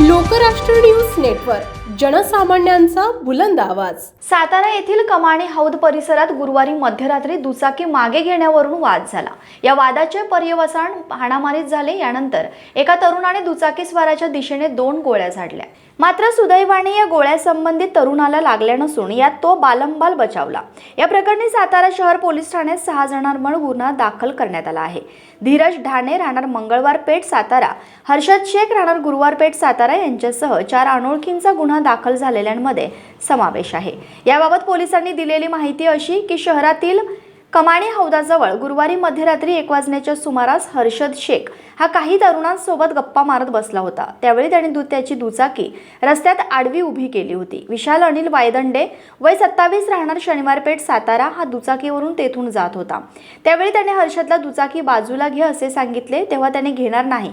Lokrashtra news network जनसामान्यांचा बुलंद आवाज. सातारा येथील कमाणे हौद परिसरात गुरुवारी मध्यरात्री दुचाकी मागे घेण्यावरून वाद झाला. या वादाचे पर्यवसान हाणामारीत झाले. यानंतर एका तरुणाने दुचाकी स्वाराच्या दिशेने दोन गोळ्या झाडल्या. मात्र सुदैवाने या गोळ्यासंबंधित तरुणाला लागल्या नसून यात तो बालंबाल बचावला. या प्रकरणी सातारा शहर पोलीस ठाण्यात सहा जणांवर गुन्हा दाखल करण्यात आला आहे. धीरज ढाणे राहणार मंगळवार पेठ सातारा हर्षद शेख राहणार गुरुवार पेठ सातारा यांच्यासह चार अनोळखींचा गुन्हा दाखल झालेल्यांमध्ये समावेश आहे. याबाबत पोलिसांनी दिलेली माहिती अशी की शहरातील कमाणी हौदाजवळ गुरुवारी मध्यरात्री एक वाजण्याच्या सुमारास हर्षद शेख हा काही तरुणांसोबत गप्पा मारत बसला होता. त्यावेळी त्याने त्याची दुचाकी रस्त्यात आडवी उभी केली होती. विशाल अनिल वायदंडे वय सत्तावीस राहणार शनिवारपेठ सातारा हा दुचाकीवरून तेथून जात होता. त्यावेळी त्याने हर्षदला दुचाकी बाजूला घे असे सांगितले तेव्हा त्याने घेणार नाही.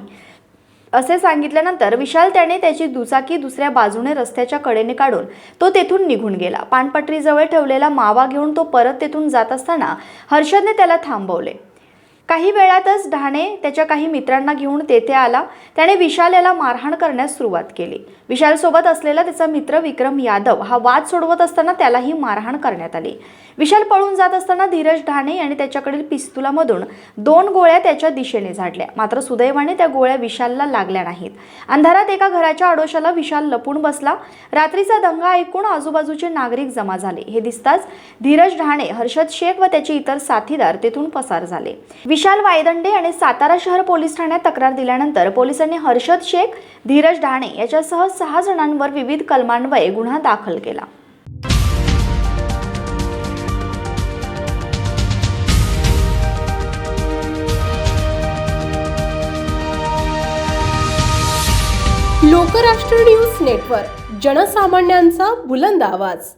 असे सांगितल्यानंतर विशाल त्याने त्याची दुचाकी दुसऱ्या बाजूने रस्त्याच्या कडेने काढून तो तेथून निघून गेला. पानपटरीजवळ ठेवलेला मावा घेऊन तो परत तेथून जात असताना हर्षदने त्याला थांबवले. काही वेळातच ढाणे त्याच्या काही मित्रांना घेऊन तेथे आला. त्याने विशाल याला मारहाण करण्यास सुरुवात केली. विशालसोबत असलेला त्याचा मित्र विक्रम यादव हा वाद सोडवत असताना त्यालाही मारहाण करण्यात आली. विशाल पळून जात असताना धीरज ढाणे आणि त्याच्याकडील पिस्तुलामधून दोन गोळ्या त्याच्या दिशेने झाडल्या. मात्र सुदैवाने त्या गोळ्या विशालला लागल्या नाहीत. अंधारात एका घराच्या आडोशाला विशाल लपून बसला. रात्रीचा दंगा ऐकून आजूबाजूचे नागरिक जमा झाले. हे दिसताच धीरज ढाणे हर्षद शेख व त्याचे इतर साथीदार तेथून पसार झाले. विशाल वायदंडे आणि सातारा शहर पोलीस ठाण्यात तक्रार दिल्यानंतर पोलिसांनी हर्षद शेख धीरज ढाणे याच्यासह सहा जणांवर विविध कलमान्वये गुन्हा दाखल केला. लोकराष्ट्र न्यूज नेटवर्क जनसामान्यांचा बुलंद आवाज.